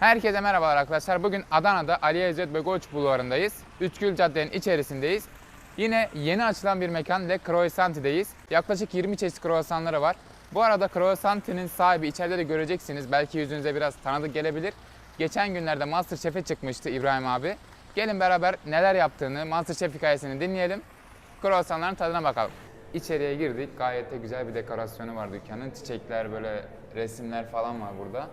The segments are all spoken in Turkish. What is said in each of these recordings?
Herkese merhabalar arkadaşlar. Bugün Adana'da Ali İzzet Begoç Bulvarı'ndayız. Üçgül Cadde'nin içerisindeyiz. Yine yeni açılan bir mekan Le Croissanti'deyiz. Yaklaşık 20 çeşit croissanları var. Bu arada Croissanti'nin sahibi içeride de göreceksiniz. Belki yüzünüze biraz tanıdık gelebilir. Geçen günlerde Masterchef'e çıkmıştı İbrahim abi. Gelin beraber neler yaptığını, Masterchef hikayesini dinleyelim. Croissanların tadına bakalım. İçeriye girdik. Gayet de güzel bir dekorasyonu var dükkanın. Çiçekler, böyle resimler falan var burada.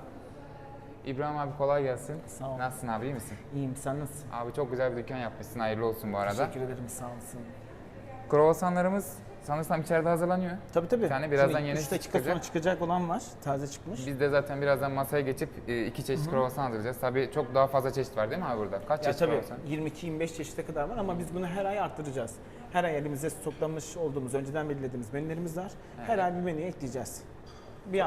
İbrahim abi kolay gelsin. Sağ ol. Nasılsın abi iyi misin? İyiyim sen nasılsın? Abi çok güzel bir dükkan yapmışsın. Hayırlı olsun bu arada. Teşekkür ederim sağ olasın. Kruvasanlarımız sanırsam içeride hazırlanıyor. Tabii tabii. Yani birazdan Şimdi yeni üç dakika çıkacak. sonra çıkacak olan var. Taze çıkmış. Biz de zaten birazdan masaya geçip e, iki çeşit kruvasan hazırlayacağız. Tabii çok daha fazla çeşit var değil mi abi burada? Kaç ya çeşit tabii kruvasan? 22-25 çeşite kadar var ama biz bunu her ay arttıracağız. Her ay elimize stoklamış olduğumuz, önceden belirlediğimiz menülerimiz var. Her Evet. ay bir menü ekleyeceğiz. Bir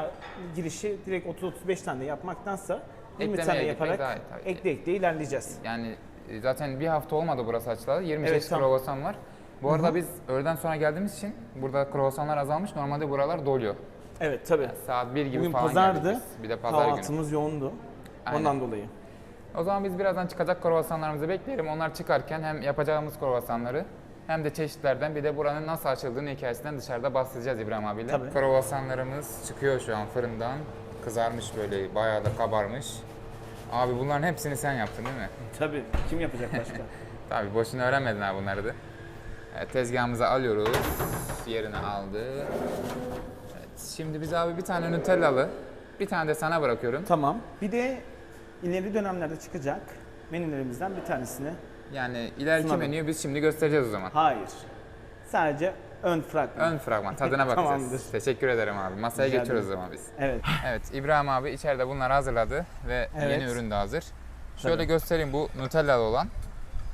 girişi direkt 30-35 tane yapmaktansa 20 Eklemeye tane yaparak daha iyi tabii. ekle ekle ilerleyeceğiz. Yani e, zaten bir hafta olmadı burası açılalı. 20 Evet, çeşit tam. kruvasan var. Bu arada biz öğleden sonra geldiğimiz için burada kruvasanlar azalmış. Normalde buralar doluyor. Evet tabii. Saat 1 gibi Bugün falan pazardı. geldik biz. Bir de pazar günü. Kahvaltımız yoğundu. Aynen. Ondan dolayı. O zaman biz birazdan çıkacak kruvasanlarımızı bekleyelim. Onlar çıkarken hem yapacağımız kruvasanları hem de çeşitlerden bir de buranın nasıl açıldığını hikayesinden dışarıda bahsedeceğiz İbrahim abiyle. Tabii. Kruvasanlarımız çıkıyor şu an fırından. Kızarmış böyle bayağı da kabarmış. Abi bunların hepsini sen yaptın değil mi? Tabii. Kim yapacak başka? Tabii boşuna öğrenmedin ha bunları da. Evet, tezgahımıza alıyoruz. Yerine aldı. Evet, şimdi biz abi bir tane Nutellalı, bir tane de sana bırakıyorum. Tamam. Bir de ileri dönemlerde çıkacak menülerimizden bir tanesini. Yani ileriki Sunalım. menüyü biz şimdi göstereceğiz o zaman. Hayır. Sadece ön fragman. Ön fragman tadına bakacağız. Tamamdır. Teşekkür ederim abi. Masaya Rica geçiyoruz o zaman biz. Evet. Evet İbrahim abi içeride bunları hazırladı ve Evet. yeni ürün de hazır. Şöyle Tabii. göstereyim bu Nutellalı olan.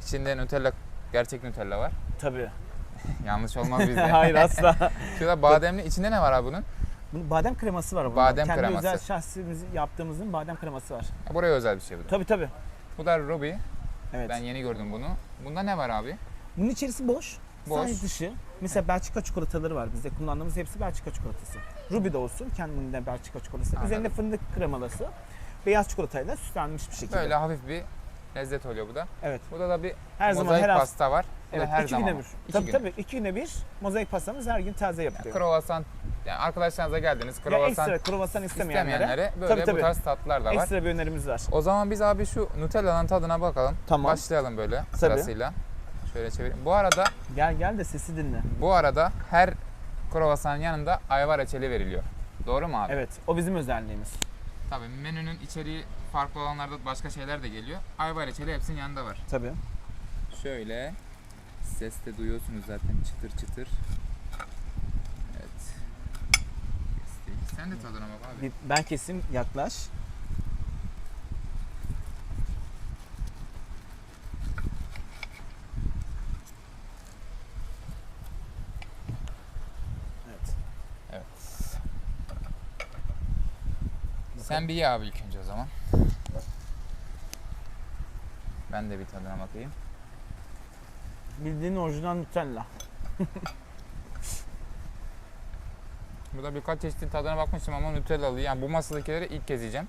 İçinde Nutella gerçek Nutella var. Tabii. Yanlış olmaz bizde. Hayır asla. Şurada bademli içinde ne var abi bunun? Bunun badem kreması var. bunun. Badem Kendi kreması. özel şahsimiz yaptığımızın badem kreması var. Buraya özel bir şey bu da. Tabii tabii. Bu da Ruby. Evet. Ben yeni gördüm bunu. Bunda ne var abi? Bunun içerisi boş. Boş. Sadece dışı. Mesela Belçika çikolataları var bizde. Kullandığımız hepsi Belçika çikolatası. Ruby de olsun kendinden Belçika çikolatası. Anladım. Üzerinde fındık kremalası. Beyaz çikolatayla süslenmiş bir şekilde. Böyle hafif bir lezzet oluyor bu da. Evet. Burada da bir Her zaman mozaik her hafta. pasta var. Bu Evet, her iki zaman. güne bir. İki tabii gün. tabii. iki güne bir mozaik pastamız her gün taze yapılıyor. Kruvasan, yani arkadaşlarınıza geldiniz. Ya Kruvasan ekstra kruvasan istemeyenlere, istemeyenlere böyle tabii, bu tabii. tarz tatlılar da var. ekstra bir önerimiz var. O zaman biz abi şu Nutella'nın tadına bakalım. Tamam. Başlayalım böyle sırasıyla. Şöyle çevireyim. Bu arada Gel gel de sesi dinle. bu arada her kruvasanın yanında ayva reçeli veriliyor. Doğru mu abi? Evet, o bizim özelliğimiz. Tabii menünün içeriği farklı olanlarda başka şeyler de geliyor. Ayva reçeli hepsinin yanında var. Tabii. Şöyle ses de duyuyorsunuz zaten çıtır çıtır. Evet. Kestik. Sen de tadına bak abi. Bir- Ben kesim yaklaş. Evet. Evet. Ye abi ilk önce o zaman. Ben de bir tadına bakayım. Bildiğin orijinal Nutella. Burada birkaç çeşitin tadına bakmıştım ama Nutellalı. Yani bu masadakileri ilk kez yiyeceğim.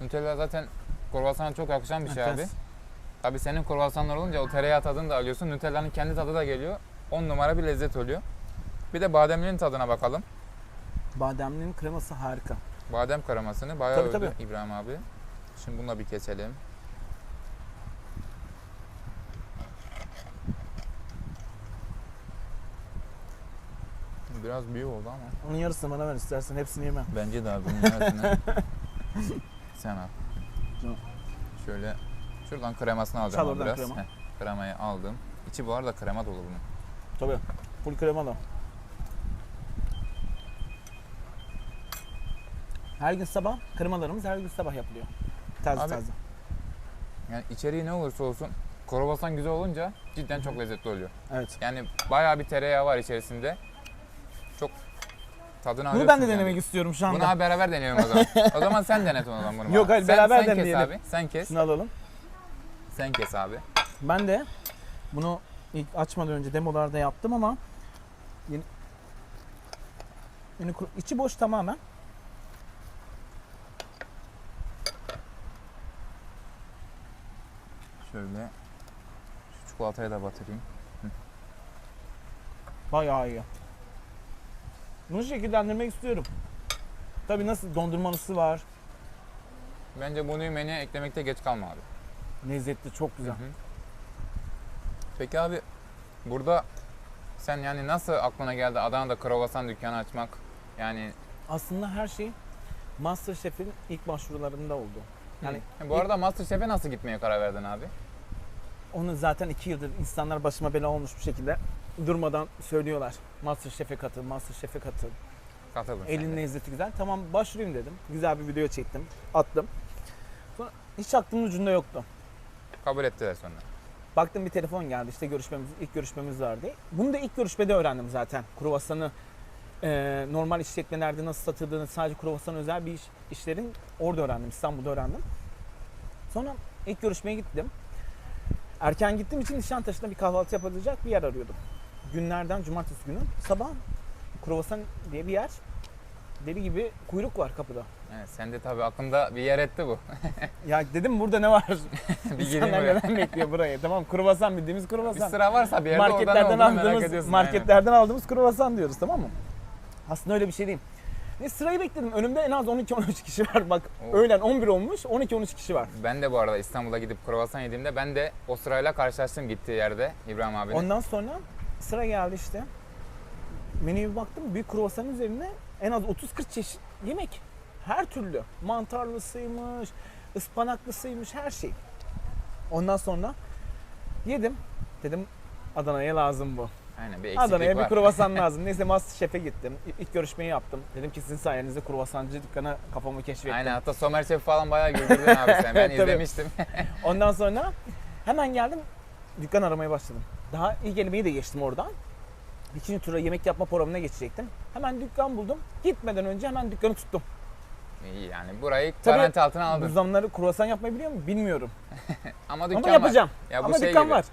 Nutella zaten kruvasana çok yakışan bir şey abi. Tabii senin kruvasanlar olunca o tereyağı tadını da alıyorsun. Nutella'nın kendi tadı da geliyor. 10 numara bir lezzet oluyor. Bir de bademlinin tadına bakalım. Bademlinin kreması harika. Badem kremasını bayağı Tabii, övdü tabii. İbrahim abi. Şimdi bunu da bir keselim. Biraz büyük oldu ama. Onun yarısını bana ver istersen hepsini yemem. Bence de abi bunun yarısını sen al. Tamam. Şöyle şuradan kremasını alacağım Çal oradan biraz. krema. Heh, kremayı aldım. İçi bu arada krema dolu bunun. Tabii. Full kremalı. Her gün sabah kremalarımız her gün sabah yapılıyor. Taze Abi- taze. Yani içeriği ne olursa olsun kruvasan güzel olunca cidden çok lezzetli oluyor. Evet. Yani bayağı bir tereyağı var içerisinde. Çok tadını Bunu ben de yani. denemek istiyorum şu anda. Bunu abi beraber deneyelim o zaman. o zaman sen denet onu zaman bunu. Yok, hayır, sen, beraber sen kes deneyelim. abi. Sen kes. Şunu alalım. Sen kes abi. Ben de bunu ilk açmadan önce demolarda yaptım ama yeni, yeni içi boş tamamen. Şöyle şu çikolataya da batırayım. Bayağı iyi. Bunu şekillendirmek istiyorum. Tabii nasıl dondurmalısı var. Bence bunu menüye eklemekte geç kalma abi. Lezzetli, çok güzel. Hı hı. Peki abi burada sen yani nasıl aklına geldi Adana'da kruvasan dükkanı açmak? Yani Aslında her şey Masterchef'in ilk başvurularında oldu. Yani Hı. bu arada Masterchef'e nasıl gitmeye karar verdin abi? Onu zaten iki yıldır insanlar başıma bela olmuş bir şekilde durmadan söylüyorlar. Masterchef'e katıl, Masterchef'e katıl. Katılın sen Elin de. lezzeti güzel. Tamam başvurayım dedim. Güzel bir video çektim. Attım. Sonra hiç aklımın ucunda yoktu. Kabul ettiler sonra. Baktım bir telefon geldi. İşte görüşmemiz, ilk görüşmemiz vardı. Bunu da ilk görüşmede öğrendim zaten. Kruvasanı e, normal işletmelerde nasıl satıldığını, sadece kruvasan özel bir iş, işlerin orada öğrendim. İstanbul'da öğrendim. Sonra ilk görüşmeye gittim. Erken gittiğim için Nişantaşı'nda bir kahvaltı yapılacak bir yer arıyordum. Günlerden cumartesi günü sabah kruvasan diye bir yer. Deli gibi kuyruk var kapıda. Evet, sen de tabii aklında bir yer etti bu. Ya dedim burada ne var? bir İnsanlar neden bekliyor burayı? Tamam kruvasan bildiğimiz Bir kruvasan. sıra varsa bir yerde marketlerden olduğunu merak aldığımız ediyorsun. marketlerden aldığımız kruvasan diyoruz tamam mı? Aslında öyle bir şey değil. Ne sırayı bekledim. Önümde en az 12-13 kişi var. Bak Oo. öğlen 11 olmuş 12-13 kişi var. Ben de bu arada İstanbul'a gidip kruvasan yediğimde ben de o sırayla karşılaştım gittiği yerde İbrahim abinin. Ondan sonra sıra geldi işte. Menüye bir baktım. Bir kruvasanın üzerine en az 30-40 çeşit yemek. Her türlü. Mantarlısıymış, ıspanaklısıymış her şey. Ondan sonra yedim. Dedim Adana'ya lazım bu. Aynen bir eksiklik Adana'ya bir var. kruvasan lazım. Neyse Masterchef'e gittim. İlk görüşmeyi yaptım. Dedim ki sizin sayenizde kruvasancı dükkana kafamı keşfettim. Aynen hatta Somer Şef falan bayağı güldürdün abi sen. Ben Tabii. izlemiştim. Ondan sonra hemen geldim. Dükkan aramaya başladım. Daha ilk elemeyi de geçtim oradan. İkinci tura yemek yapma programına geçecektim. Hemen dükkan buldum. Gitmeden önce hemen dükkanı tuttum. İyi yani burayı Tabii, garanti altına Bu aldın. zamanları kruvasan yapmayı biliyor muyum? Bilmiyorum. Ama dükkan ama yapacağım. var. Ya bu ama şey dükkan gibi. var.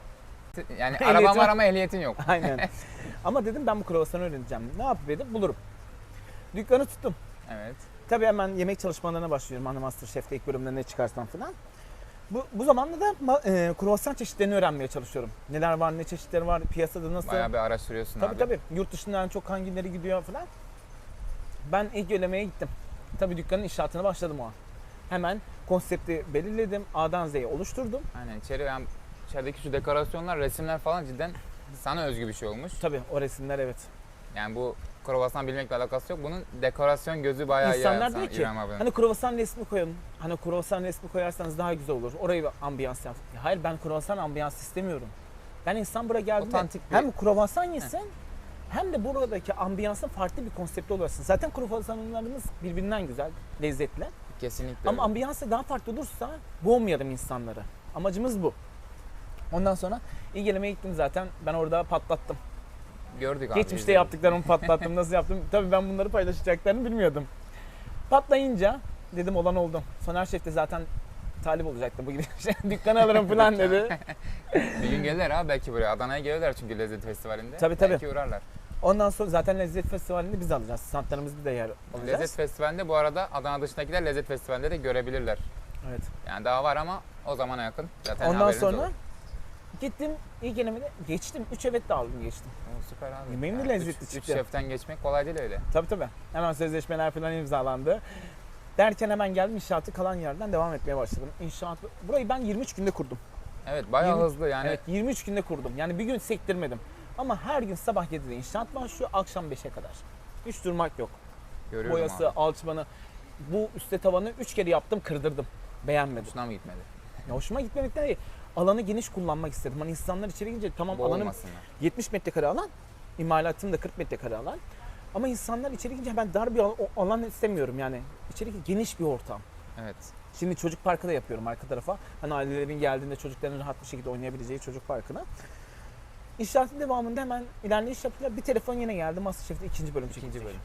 Yani Ehliyetim araban var var. ama ehliyetin yok. Aynen. ama dedim ben bu kruvasanı öğreneceğim. Ne yapıp edip bulurum. Dükkanı tuttum. Evet. Tabii hemen yemek çalışmalarına başlıyorum. Hani Masterchef'te ilk bölümde ne çıkarsam falan. Bu, bu zamanda da ma- e, kruvasan çeşitlerini öğrenmeye çalışıyorum. Neler var, ne çeşitleri var, piyasada nasıl. Bayağı bir araştırıyorsun tabii abi. tabii. Yurt dışından çok hangileri gidiyor falan. Ben ilk elemeye gittim. Tabii dükkanın inşaatına başladım o an. Hemen konsepti belirledim. A'dan Z'ye oluşturdum. Aynen içeri yani içerideki şu dekorasyonlar, resimler falan cidden sana özgü bir şey olmuş. Tabii o resimler evet. Yani bu kruvasan bilmekle alakası yok. Bunun dekorasyon gözü bayağı iyi. İnsanlar yani diyor ki abinin. hani kruvasan resmi koyun. Hani kruvasan resmi koyarsanız daha güzel olur. Orayı bir ambiyans yap. Ya Hayır ben kruvasan ambiyans istemiyorum. Ben insan buraya geldiğinde Otantik bir- hem kruvasan yesin hem de buradaki ambiyansın farklı bir konsepti olasın. Zaten kruvasanlarımız birbirinden güzel, lezzetli. Kesinlikle. Ama öyle. ambiyansı daha farklı olursa boğmayalım insanları. Amacımız bu. Ondan sonra ilk elemeye gittim zaten. Ben orada patlattım. Gördük abi. Geçmişte izledik. yaptıklarımı patlattım. Nasıl yaptım? Tabii ben bunları paylaşacaklarını bilmiyordum. Patlayınca dedim olan oldu. Soner Şef de zaten talip olacaktı bu gibi. Şey, Dükkanı alırım falan dedi. Bir gün gelirler abi belki buraya. Adana'ya gelirler çünkü Lezzet Festivali'nde. Tabii, tabii. Belki uğrarlar. Ondan sonra zaten Lezzet Festivali'nde biz alacağız. Standlarımızda da yer alacağız. Lezzet Festivali'nde bu arada Adana dışındakiler Lezzet Festivali'nde de görebilirler. Evet. Yani daha var ama o zamana yakın. Zaten Ondan sonra olur. Gittim ilk elemede geçtim. 3 evet de aldım geçtim. Oo, süper abi. Yemeğim de lezzetli üç, çıktı. Üç şeften geçmek kolay değil öyle. Tabii tabii. Hemen sözleşmeler falan imzalandı. Derken hemen geldim inşaatı kalan yerden devam etmeye başladım. İnşaat burayı ben 23 günde kurdum. Evet bayağı Yirmi- hızlı yani. Evet 23 günde kurdum. Yani bir gün sektirmedim. Ama her gün sabah 7'de inşaat başlıyor, akşam 5'e kadar. Hiç durmak yok. Görüyorum Boyası, abi. alçıpanı. Bu üstte tavanı 3 kere yaptım, kırdırdım. Beğenmedim. Hoşuna mı gitmedi? Ya hoşuma gitmemekten değil. Alanı geniş kullanmak istedim. Hani insanlar içeri girince tamam alanım Boğulmasınlar. 70 metrekare alan, imalatım da 40 metrekare alan. Ama insanlar içeri girince ben dar bir alan istemiyorum yani. İçeri geniş bir ortam. Evet. Şimdi çocuk parkı da yapıyorum arka tarafa. Hani ailelerin geldiğinde çocukların rahat bir şekilde oynayabileceği çocuk parkını. İnşaatın devamında hemen ilerleyiş yaptılar. Bir telefon yine geldi. Masterchef'te ikinci bölüm İkinci çekilecek. bölüm.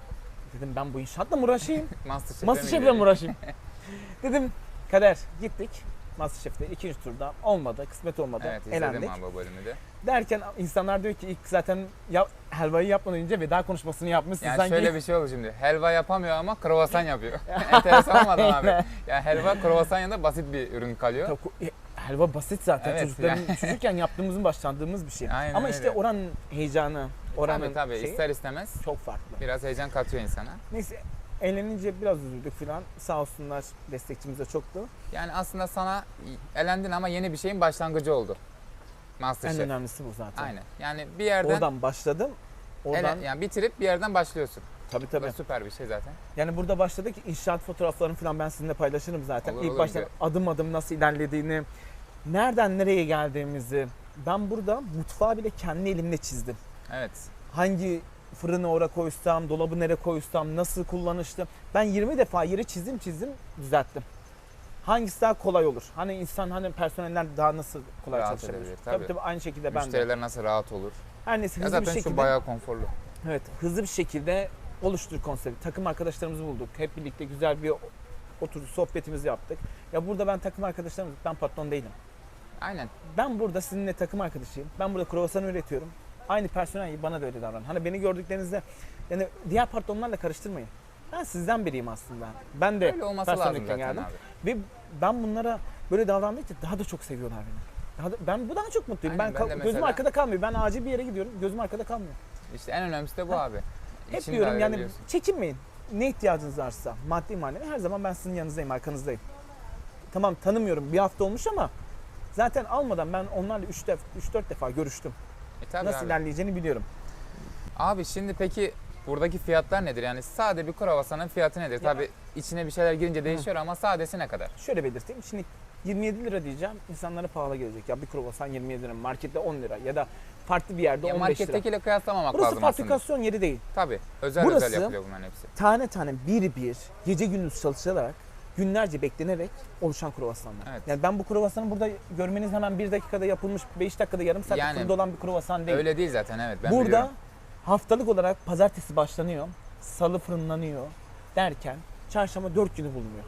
Dedim ben bu inşaatla mı uğraşayım? Masterchef'le mi gidelim? uğraşayım? Dedim kader gittik. Masterchef'te ikinci turda olmadı, kısmet olmadı. Evet izledim elendik. abi o bölümü de. Derken insanlar diyor ki ilk zaten ya, helvayı yapmadan önce veda konuşmasını yapmışsın. Yani Sanki şöyle bir şey oldu şimdi. Helva yapamıyor ama kruvasan yapıyor. Enteresan mı abi? Aynen. Ya helva kruvasan yanında basit bir ürün kalıyor. Ku- e, helva basit zaten. Evet, Çocukların yani. çocukken yaptığımızın başlandığımız bir şey. Aynen Ama işte öyle. oranın heyecanı, oranın tabii tabii şeyi ister istemez çok farklı. biraz heyecan katıyor insana. Neyse eğlenince biraz üzüldük falan. Sağ olsunlar destekçimiz de çoktu. Yani aslında sana elendin ama yeni bir şeyin başlangıcı oldu. En Masterchef. önemlisi bu zaten. Aynen. Yani bir yerden Oradan başladım. Oradan ele- yani bitirip bir yerden başlıyorsun. tabii Bu tabii. süper bir şey zaten. Yani burada başladık. İnşaat fotoğraflarını falan ben sizinle paylaşırım zaten. Olur, İlk olur, başta güzel. adım adım nasıl ilerlediğini, nereden nereye geldiğimizi. Ben burada mutfağı bile kendi elimle çizdim. Evet. Hangi fırını oraya koysam, dolabı nereye koysam, nasıl kullanışlı. Ben 20 defa yeri çizdim çizdim düzelttim. Hangisi daha kolay olur? Hani insan hani personeller daha nasıl kolay Rahat çalışabilir? edebilir, Tabii. tabii. aynı şekilde ben de. Müşteriler nasıl rahat olur. Her neyse Ya hızlı bir zaten şekilde şu bayağı konforlu. Evet, hızlı bir şekilde oluştur konsepti. Takım arkadaşlarımızı bulduk. Hep birlikte güzel bir oturduk, sohbetimizi yaptık. Ya burada ben takım arkadaşlarım, ben patron değilim. Aynen. Ben burada sizinle takım arkadaşıyım. Ben burada kruvasan üretiyorum. Aynı personel bana da öyle davranın. Hani beni gördüklerinizde yani diğer patronlarla karıştırmayın. Ben sizden biriyim aslında. Ben de zaten geldim. abi. Ve ben bunlara böyle davrandıkça daha da çok seviyorlar beni. Daha da, ben bu daha çok mutluyum. Aynen, ben, ben de gözüm mesela- arkada kalmıyor. Ben acil bir yere gidiyorum. Gözüm arkada kalmıyor. İşte en önemlisi de bu Ha. abi. Hep İçini diyorum yani ayırabiliyorsun. çekinmeyin. Ne ihtiyacınız varsa maddi manevi her zaman ben sizin yanınızdayım, arkanızdayım. Tamam tanımıyorum bir hafta olmuş ama zaten almadan ben onlarla 3-4 defa görüştüm. E Nasıl abi. ilerleyeceğini biliyorum. Abi şimdi peki buradaki fiyatlar nedir? Yani sade bir kruvasanın fiyatı nedir? Tabii içine bir şeyler girince değişiyor ama sadesi ne kadar? Şöyle belirteyim. Şimdi 27 lira diyeceğim. insanlara pahalı gelecek. Ya bir kruvasan 27 lira, markette 10 lira ya da farklı bir yerde Ya 15 lira. markettekiyle kıyaslamamak Burası lazım aslında. fabrikasyon yeri değil. Tabii. Özel Burası- özel yapılıyor bunların hepsi. Tane tane bir bir gece gündüz çalışılarak günlerce beklenerek oluşan kruvasanlar. Evet. Yani ben bu kruvasanı burada görmeniz hemen bir dakikada yapılmış, 5 dakikada yarım saatte Yani fırında olan bir kruvasan değil. Öyle değil zaten evet ben Burada biliyorum. haftalık olarak pazartesi başlanıyor, salı fırınlanıyor derken çarşamba 4 günü bulunuyor.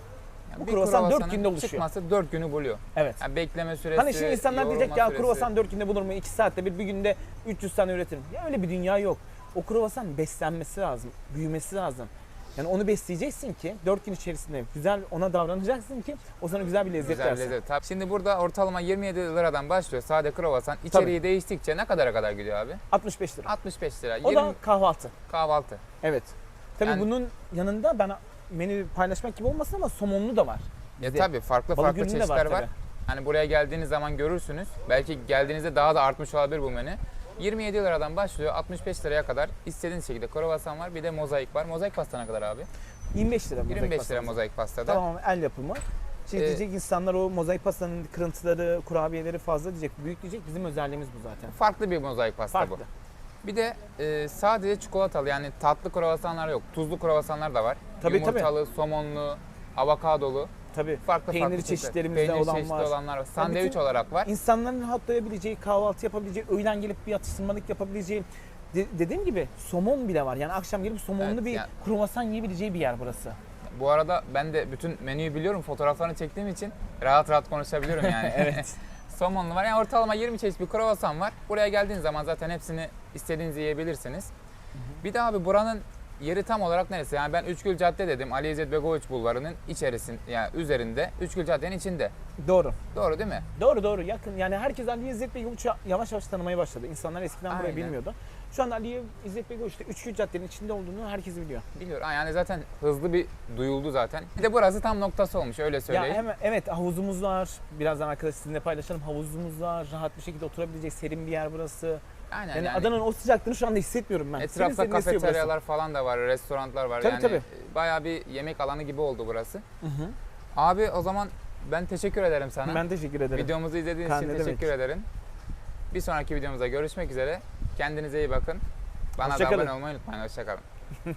Yani bu bir kruvasan dört kruvasanın günde oluşuyor. Çıkması 4 günü buluyor. Evet. Yani bekleme süresi, Hani şimdi insanlar diyecek ya süresi. kruvasan 4 günde bulur mu? 2 saatte bir, bir günde 300 tane üretirim. Ya öyle bir dünya yok. O kruvasan beslenmesi lazım, büyümesi lazım. Yani onu besleyeceksin ki 4 gün içerisinde güzel ona davranacaksın ki o sana güzel bir lezzet Güzel versin. lezzet. Tabii. Şimdi burada ortalama 27 liradan başlıyor sade kruvasan. İçeriği değiştikçe ne kadara kadar gidiyor abi? 65 lira. 65 lira. O 20 da kahvaltı. kahvaltı. Evet. Tabii Yani- bunun yanında ben menü paylaşmak gibi olmasın ama somonlu da var. Ya Bizde. tabii farklı Balık farklı ürünü de var çeşitler var. tabii. Hani buraya geldiğiniz zaman görürsünüz. Belki geldiğinizde daha da artmış olabilir bu menü. 27 liradan başlıyor 65 liraya kadar istediğiniz şekilde kruvasan var. Bir de mozaik var. Mozaik pasta ne kadar abi? 25 lira mozaik 25 lira pastamız. mozaik pastada. Tamam el yapımı. Şimdi Ee, diyecek insanlar o mozaik pastanın kırıntıları, kurabiyeleri fazla diyecek. Büyük diyecek. Bizim özelliğimiz bu zaten. Farklı bir mozaik pasta Farklı. bu. Bir de e, sadece çikolatalı yani tatlı kruvasanlar yok. Tuzlu kruvasanlar da var. Tabii, tabii. Yumurtalı, somonlu, avokadolu. Tabii. Farklı Peynir farklı çeşitlerimiz de Peynir olan çeşitli var. olanlar var. Sandviç bütün- olarak var. İnsanların rahatlayabileceği, kahvaltı yapabileceği, öğlen gelip bir atıştırmalık yapabileceği de- dediğim gibi somon bile var. Yani akşam gelip somonlu Evet, bir yani- kruvasan yiyebileceği bir yer burası. Bu arada ben de bütün menüyü biliyorum. Fotoğraflarını çektiğim için rahat rahat konuşabiliyorum yani. Evet. Somonlu var. Yani ortalama 20 çeşit bir kruvasan var. Buraya geldiğiniz zaman zaten hepsini istediğinizi yiyebilirsiniz. Bir de abi buranın yeri tam olarak neresi? Yani ben Üçgül Cadde dedim. Ali İzzet Begoviç Bulvarı'nın içerisinde yani üzerinde. Üçgül Cadde'nin içinde. Doğru. Doğru değil mi? Doğru doğru yakın. Yani herkes Ali İzzet Yolcu yavaş yavaş tanımaya başladı. İnsanlar eskiden burayı Aynen. bilmiyordu. Şu anda Ali İzzet Bey işte Üçgül Cadde'nin içinde olduğunu herkes biliyor. Biliyorum. Ha, Yani zaten hızlı bir duyuldu zaten. Bir de burası tam noktası olmuş öyle Ya söyleyeyim. hemen evet havuzumuz var. Birazdan arkadaş sizinle paylaşalım. Havuzumuz var. Rahat bir şekilde oturabilecek serin bir yer burası. Aynen Yani, yani. Adana'nın o sıcaklığını şu anda hissetmiyorum ben. Etrafta burası. kafeteryalar falan da var, restoranlar var. Tabii, yani tabii. bayağı bir yemek alanı gibi oldu burası. Hı hı. Abi o zaman ben teşekkür ederim sana. Ben teşekkür ederim. Videomuzu izlediğiniz Kaan, için ne demek. teşekkür ederim. Bir sonraki videomuzda görüşmek üzere. Kendinize iyi bakın. Bana da Hoşça kalın. abone olmayı unutmayın. Hoşçakalın.